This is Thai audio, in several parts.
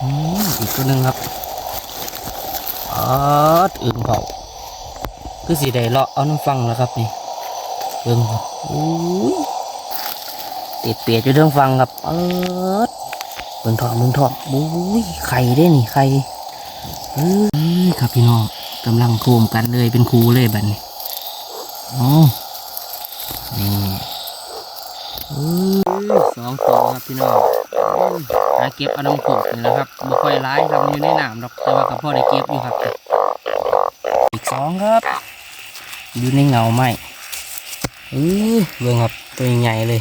อีกตัวหนึ่งครับอ๋ออึ่งเผาคือสีได้เลาะเอาน้ำฟังแล้วครับนี่เอึ่งครับอุ้ยติดเปียกอยู่เรื่องฟังครับเออเบิ่งทองเบิ่งทองอุ้ยไข่ได้นี่ไข่เอ้ยครับพี่น้องกำลังโคมกันเลยเป็นครูเลยบัดนี้อ๋อนี่เอ้สองตัวครับพี่น้อง หาเก็บเอาน้ำโขกนี่แหละครับบ่ค่อยร้ายครับมันอยู่ในน้ำหรอกแต่ว่ากับพ่อได้เก็บอยู่ครับ อีกสองครับ อยู่ในเงาไม้เออเบิ่งครับตัวใหญ่เลย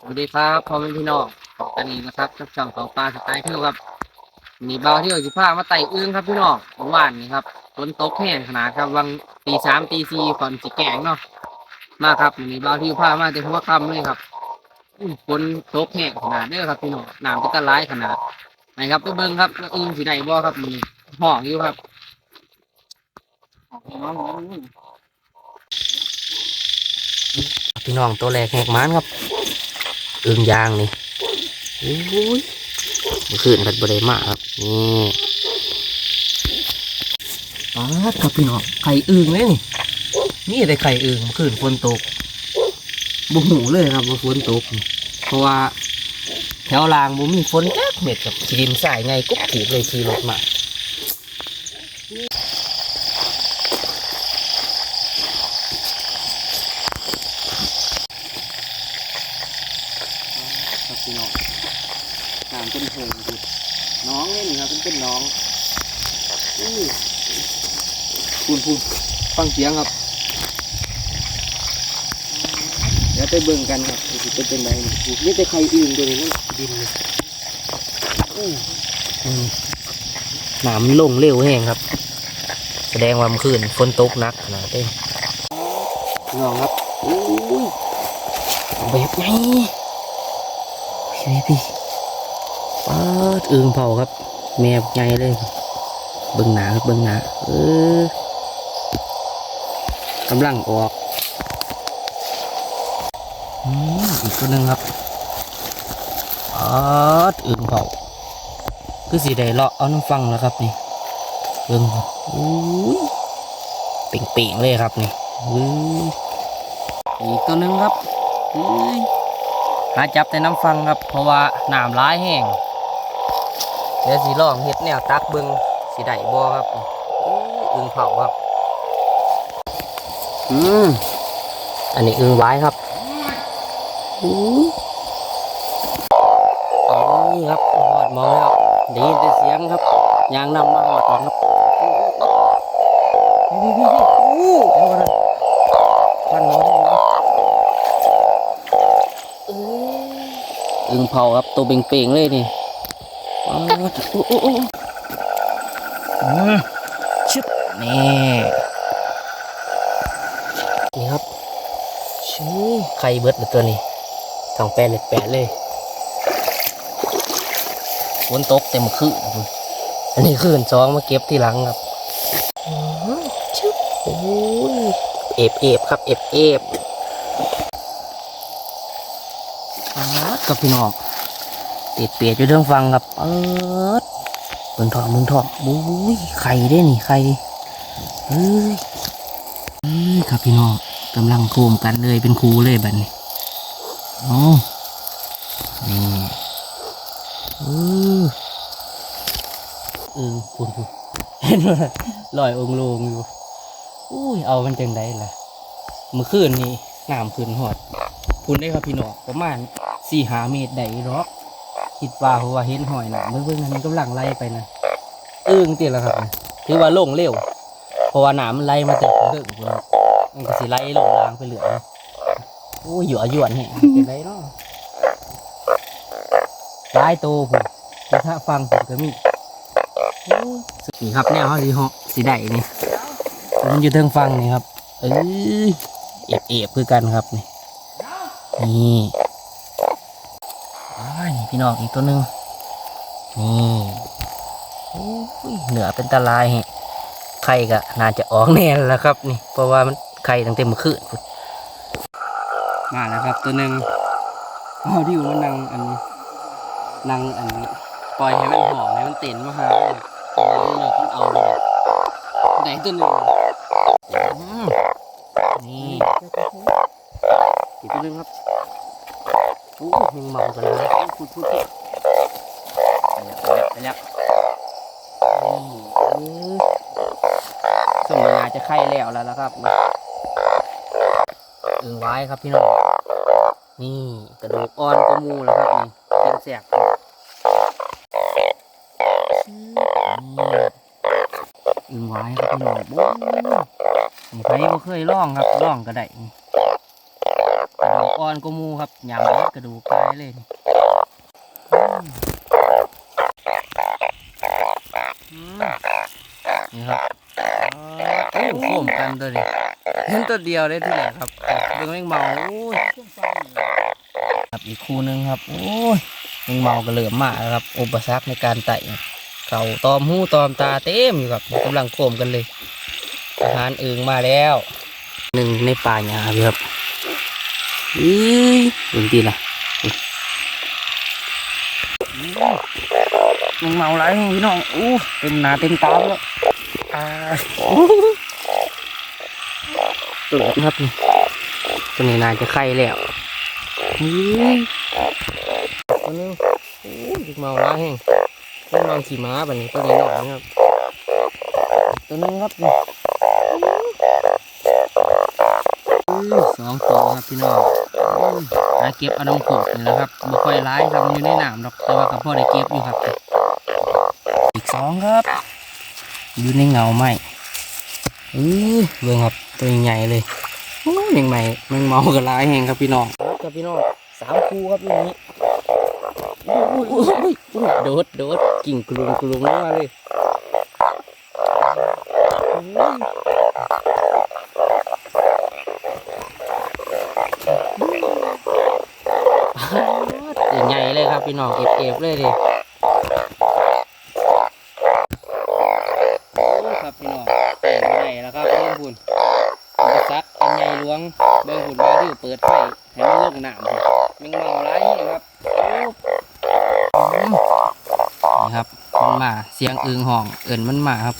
สวัสดีครับพ่อแม่พี่น้องอันนี้นะครับช่องของปลาสไตล์เที่ยวครับมีเบาที่อยู่ที่ผ้ามาไต่อึ้งครับพี่น้องเมื่อวานนี้ครับ ฝนตกแห้งขนาดครับวังตีสามตีสี่ก่อนสิแกงเนาะมาครับมีเบาที่ผ้ามาแต่หัวค่ำเลยครับฝนตกแห้งขนาดเด้อครับพี่น้องน้ำก็ตะไลายขนาดไหนครับไปเบิ้งครับอึ้งสีไหนบ่ครับมีห้องอยู่ครับพี่น้องตัวแรกแหกมันครับอึ่งยางนี่โอ้ยเมื่อคืนกันบริมาครับนี่ ปาดครับพี่น้องไข่อึ่งเลยนี่นี่แต่ไข่อึ่งเมื่อคืนฝนตกบุหูเลยครับว่าฝนตก เพราะว่าแถวรางบุมีฝนแจ๊กเม็ดกับขีดินสายไงกุ๊กขีดเลยขี่รถมาครับพี่น้องน้ำเป็นเพงคือน้องเนี่ยนี่ครับเป็นเป็นน้องอู้ พูนพูนฟังเสียงครับเดี๋ยวไปเบิ่งกันครับว่าสิเป็นเป็นไงนี่นี่แต่ใครอื่นตัวนี้มันดินเลยอู้อืมน้ำมันลงเร็วแห้งครับ แสดงว่าเมื่อคืนฝนตกหนักขนาดเด้พี่น้องครับอู้ยแบบไงพี่พี่ปาดอึ่งเผาครับ แม่ใหญ่เลย เบิ้งหนาครับเบิ้งหนาเออ กำลังออกอีกตัวหนึ่งครับปาดอึ่งเผาคือสีได้เลาะเอาน้ำฟังแล้วครับนี่เบิ้งครับอุ้ยเป่งๆเลยครับนี่อีกตัวหนึ่งครับอุ้ยหาจับแต่น้ำฟังครับ เพราะว่าน้ำร้ายแห้งเดี๋ยวสีลองเห็ดแนวตักเบิงสีได้บ่ครับอู้อึงเผาครับ อืมอันนี้อึงไว้ครับอู้อ๋อนี่ครับหอดมองแล้วได้ยินแต่เสียงครับยางนำมาหอดก่อนครับพี่พี่พี่อู้เดี๋ยวก่อนนะฟันหัวได้ไหมอึงเผาครับตัวเป่งๆเลยนี่อ๋อโอ้โอ้โอ้อืมชึบนี่นี่ครับ ชี้ไข่เบิดเลยตัวนี้ทองแปดเล็ดแปดเลยฝนตกเต็มคืนอันนี้คืนสองมาเก็บที่หลังครับอืมชึบโอ้ยเอฟเอฟครับเอฟเอฟกับพี่น้องติดเปียกอยู่เรื่องฟังครับ เออเบิ่งทองเบิ่งทองบุ้ยไข่ได้นี่ไข่เฮ้ยเฮ้ยครับพี่น้อง กำลังโคมกันเลยเป็นครูเลยบัดนี้อ๋อนี่เออเออคุณเห็นว่าลอยองลงอยู่อุ้ยเอามันจังไดล่ะเมื่อคืนนี้น้ำขึ้นหอดพูนได้ครับพี่น้องประมาณสี่หาเมตรได้หรอกคิดว่าเพราะว่าเห็นหอยหนาเมื่อเพิ่งมันกำลังไล่ไปนะอึ้งติแล้วครับถือว่าโล่งเร็วเพราะว่าหนามันไล่มาจากเดิมพุ่นครับ มันก็สิไล่ลงล่างไปเหลือโอ้ยหยวหยวนแฮะเป็นไรเนาะลายโตผมแต่ถ้าฟังผมก็มีโอ้ยนี่ครับแนวเขาสีเหาะสีได้นี่มันอยู่เทิงฟังนี่ครับเอ้ยเอฟเอฟคือกันครับนี่นี่นี่พี่น้องอีกตัวหนึ่งนี่โอ้ยเหนือเป็นตาลายแฮะไข่ก็น่าจะออกแน่แล้วครับ นี่ เพราะว่ามัน ไข่ตั้งแต่เมื่อคืนพุ่นมาแล้วครับตัวหนึ่งเอาที่อยู่มันนั่งอันนี้นั่งอันปล่อยให้มันหอมให้มันเต้นมาหาเลยตัวนี้มันเอาเลยไหนตัวหนึ่งนี่อีกตัวหนึ่งครับโอ้ยังเมากันเลยพูดพูดพูดไปแล้วไปแล้วนี่สมนาจะไข่แล้วแล้วนะครับ อึ่งไว้ครับพี่น้องนี่กระดูกอ่อนก็มูแล้วครับนี่เป็นแสกครับนี่อึ่งไว้ครับพี่น้องบู๊นี่ใครก็เคยล่องครับล่องก็ได้กระดูกอ่อนก็มูครับยำเล็กกระดูกกายเลยนี่นี่ครับโอ้โหมกันตัวนี้เห็นตัวเดียวได้ที่ไหนครับ เบิ่งแมงเมาโอ้ยครับอีกคู่หนึงครับ โอ้ยแมงเมาก็เหลือมมากครับ อุปสรรคในการไต่เข่าตอมหูตอมตาเต็มอยู่ครับกำลังโคมกันเลยอาหารเอิงมาแล้วหนึ่งในป่าหญ้าพี่ครับอีเบิ่งดีละแมงเมาหลายแห่งพี่น้องโอ้เต็มหน้าเต็มตาแล้วอ่าตัวนี้ครับนี่ ตัวนี้นายจะไข่แล้วนี่ตัวนึงโอ้ยเมาล้าแห้งตัวเมาขี่ม้าแบบนี้ตัวนี้หน่อยครับ ตัวนึงครับนี่อื้อสองตัวครับพี่น้องอื้อหาเก็บเอาน้ำโขกนี่แหละครับบ่ค่อยร้ายครับมันอยู่ในหน้ำดอกแต่ว่ากับพ่อได้เก็บอยู่ครับ อีกสองครับ อยู่ในเงาไหมอือเบิ่งครับตัวใหญ่เลย โอ้ยังใหม่แมันเมากับลายแหงครับพี่น้องครับพี่น้องสามคู่ครับอย่างนี้อุ้ยอุ้ยอุ้ยอุ้ยโดดโดดกิ่งกลุ่มกลุ่มลงมาเลยใหญ่เลยครับพี่น้องเอฟเอฟเลยดิ โอ้ครับพี่น้องเปิดใหญ่แล้วครับเบิ่งพุ่นอุปสรรคอันใหญ่หลวงเบิ่งพุ่นว่าที่เปิดไฟให้มันลงน้ำพุ่นแมงเมาหลายนี่ครับนี่ครับมันมาเสียงอึงห้องเอิ่นมันมาครับ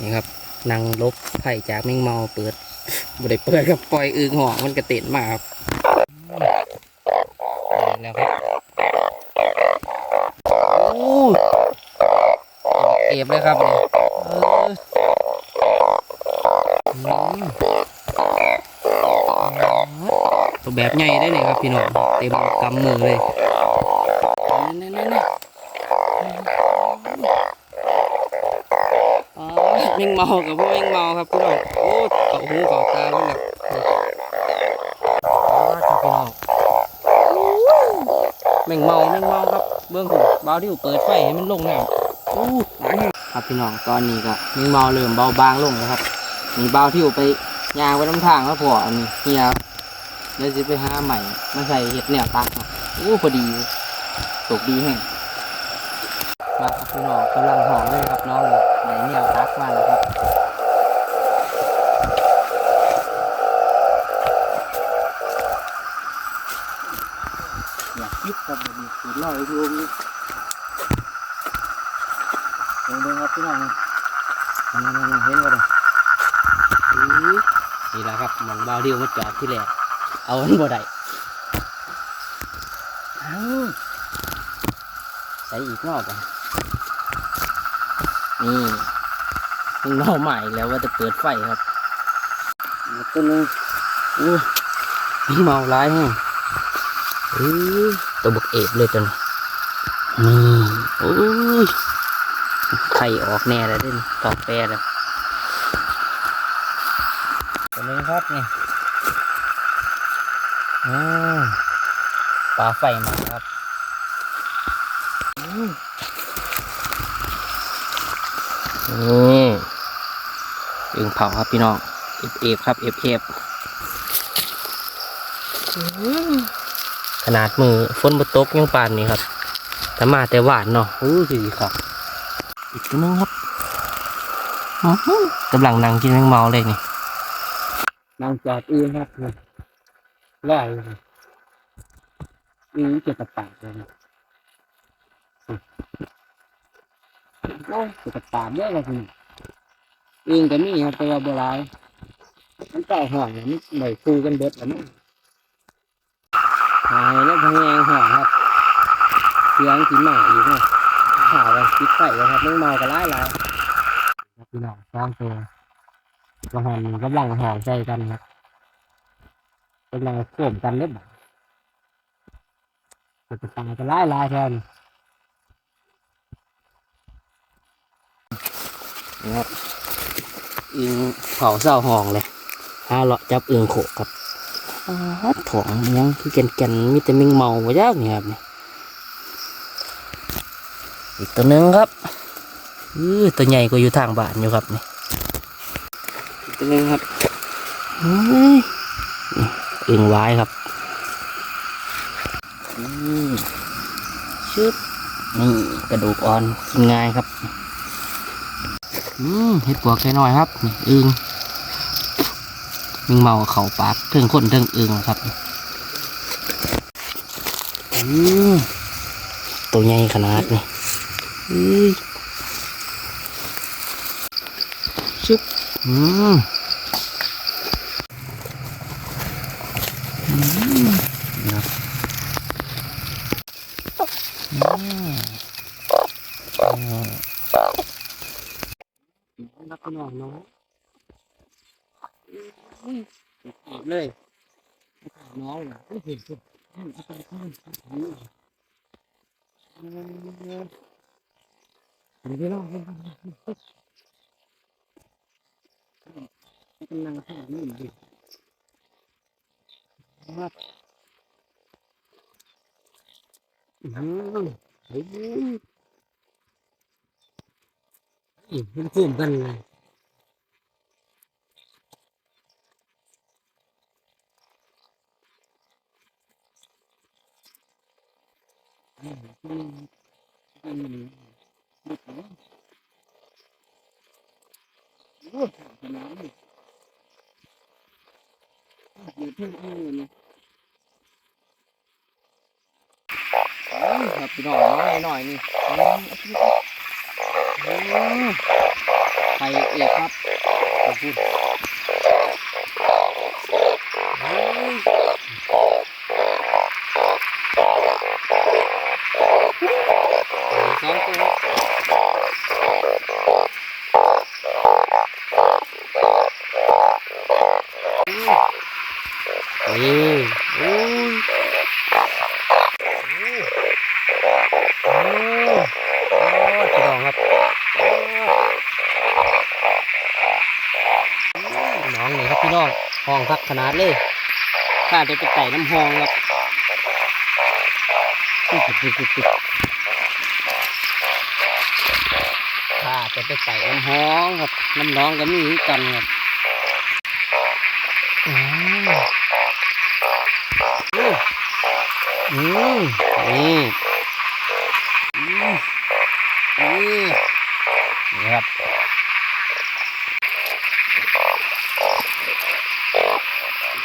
นี่ครับนั่งลบไผ่จากแมงเมาเปิดบ่ได้เปิดครับปล่อยอึงห้องมันกระเต็นมาครับนี่แล้วครับโอ้เอฟเลยครับเนี่ยเอออืม ตัวแบบใหญ่ได้เลยครับพี่น้องเต็มกำมือเลยนี่นี่นี่อ๋อแมงเมากับพวกแมงเมาครับพี่น้องโอ้เกาหูเกาตาพี่น้องอ๋อครับพี่น้องแมงเมาแมงเมาครับ เบื้องหูเบาที่อยู่เปิดไฟให้มันลงน้ำอู้ยครับพี่น้องตอนนี้ก็มีเมาเริ่มเบาบางลงแล้วครับมีเบาที่อยู่ไปยางไปน้ำทางแล้วพออันนี้เฮีย เดี๋ยวจะไปหาใหม่มาใส่เห็ดแนวตักครับอู้พอดีตกดีแห่งมาครับพี่น้องกำลังหอมเลยครับน้องไหนแนวตักมาแล้วครับอยากคิดกับแบบนี้สุดยอดเลยพี่อมเดินเดินครับพี่น้องนั่นนั่นนั่นเห็นก็ได้นี่แหละครับมองเบาเดียวมาจอดที่แรก เอาอันบ่ได้เอ้าใส่อีกรอบอะนี่มันเมาใหม่แล้วว่าจะเปิดไฟครับอีกตัวหนึงอู้มันเมาร้ายแฮงอื้อตัวบักเอบเลยตัวนี้นี่อู้ยไข่ออกแน่เลยเด้นตอกแปรเลยตัวนี้ครับนี่อืม ปลาไฟมาครับอืมนี่อึ่งเผาครับพี่น้องเอฟเอฟครับเอฟเอฟขนาดมือฝนบตกยังปานนี้ครับแต่มาแต่หวานเนาะอู้สีครับ อีกตัวหนึงครับอื้อหือกำลังนั่งกินแมงเมาเลยนี่นางจอดอื่นครับ นี่ไล่อือเจ็บปากเลยโอ้เจ็บปากเยอะเลยคุณเองก็มีครับแต่ว่าโบราณมันเก่าห่องมันไหนคูกันเบิดแล้วมั้งหายแล้วพะแงห่องครับเสียงสีหมาอีกเนาะข่าวว่าคิดใส่เลยครับไม่เมาก็ไล่ไล่ครับพี่น้องสองตัวกระหอนกำลังห่องใจกันครับ กำลังโข่มกันเล็บจะตายก็ไล่ไล่แทนนะครับอึงเผาเศร้าห้องเลยหาเลาะจับอึงโขกครับอ้าวถองมันยังคือแก่นๆมีแต่แมงเมาไว้ยากนี่ครับนี่อีกตัวหนึงครับอือตัวใหญ่กว่าอยู่ทางบ้านอยู่ครับนี่อีกตัวหนึงครับเฮ้ยนี่ อึงไว้ครับอืมชึบนี่กระดูกอ่อนกินง่ายครับ อืมเห็ดปวกแค่น้อยครับนี่อึงมิงเมาเขาปากเทิงคนเทิงอึงครับ อืมตัวใหญ่ขนาดนี่อือชึบอืมอืมนะครับอืมอืม รับพี่น้องน้องเลยน้องไม่เห็นสุดเอาไปข้างนี้ พี่น้องกำลังทำนี่ดิครับอืมเฮ้ยมันคุ้มกันเลย ครับพี่น้องน้อยหน่อยนี่ไปเอกครับขอบคุณ สองตัวนี่โอ้ยโอ้โอ้พี่น้องครับน้องนี่ครับพี่น้องห้องพักขนาดเลยข้าจะไปไต่น้ำห้องครับ ข้าจะไปไต่น้ำห้องครับน้ำน้องก็มีกันครับอืมอืมนี่อืมอืมนี่ครับ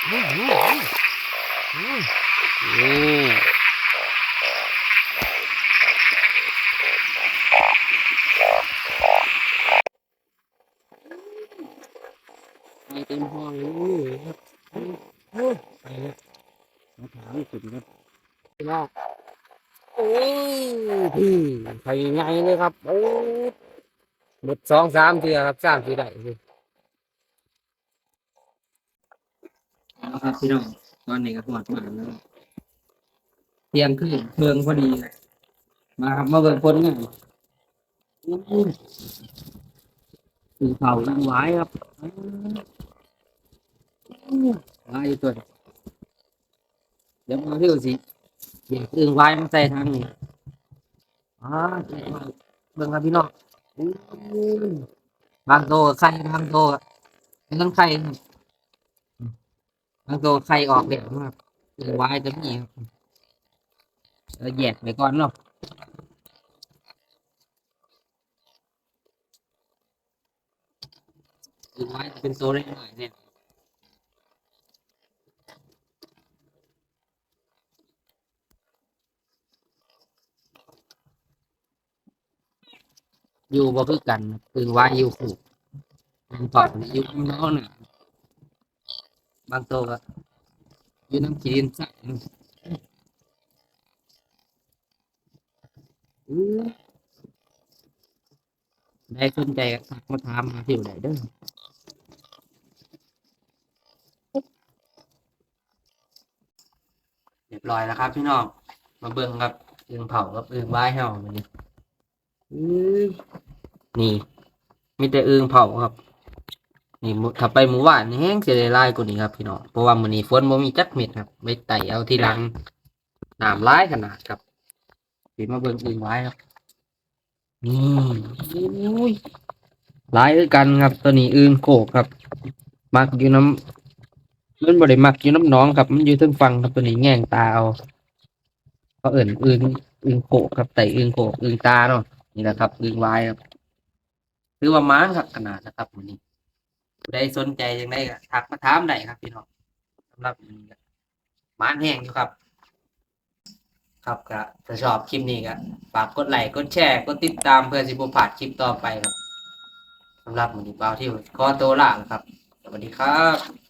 อืมอืมอืมอืม ไปเต็มห้องเลยครับโอ้ยไปเลยมาถามสุดครับพี่น้องโอ้ยพี่ไปไงเลยครับ โอ้หมดสองสามเทียครับสามทีได้ครับพี่น้องตอนนี้ก็หอดมาแล้วเที่ยงคืนเพิงพอดีเลยมาครับมาเบิ่งคนงานสีเผายังไหวครับ หวอยู่ตัวเดี๋ยวมาเที่ยวสิเดี๋ยวอึ่งไหวมันใส่ทางนี้อ่าเบิ่งครับพี่น้องบางโตไข่บางโตวเป็นต้นไข่บางโตไข่ออกเด็กมากเออไว้จะมีครับเราแยกไปก่อนเนาะอึ่งไว้จะเป็นโซได้หน่อยเนี่ย อยู่บ่คือกันอึ่งไว้อยู่คู่อึ่งเผาเนี่อยู่ข้างเนี่ยบางตัวก็อยู่น้ำกินส่อือได้สนใจก็ทักมาถามมาที่ไหนเด้อเรียบร้อยแล้วครับพี่น้อง มาเบิ่งครับอึ่งเผากับอึ่งว้ายเห่ามันนี่อื้อ นี่ มีแต่อึงเผาครับ นี่ถ้าไปหมู่บ้านนี่แห้งเสียลายกว่านี้ครับพี่น้อง เพราะว่ามื้อนี้ฝนบ่มีจักเม็ดครับไปไต่เอาที่หลังน้ำร้ายขนาดครับสิมาเบิ่งอึ่งว้ายครับนี่อุ้ยร้ายกันครับ ตัวนี้อึงโขกครับ มักอยู่น้ำมันบ่ได้มักอยู่น้ำน้องครับ มันอยู่เทึงฟังครับตัวนี้แง่งตาเอาเขาเอิ่นอึงอึงโขกครับไต่อึงโขกอึงตาเนาะ นี่แหละครับอึงวายครับคือว่าม้างครับขนาดนะครับวันนี้ผู้ใดสนใจยังได้ก็ทักมาถามได้ครับพี่น้องสำหรับม้านแห้งอยู่ครับ ครับก็ถ้าชอบคลิปนี้ก็ฝากกดไลค์กดแชร์กดติดตามเพื่อสิบ่าดคลิปต่อไปครับสำหรับวันนี้เบาที่ขอตัวลาแล้วครับสวัสดีครับ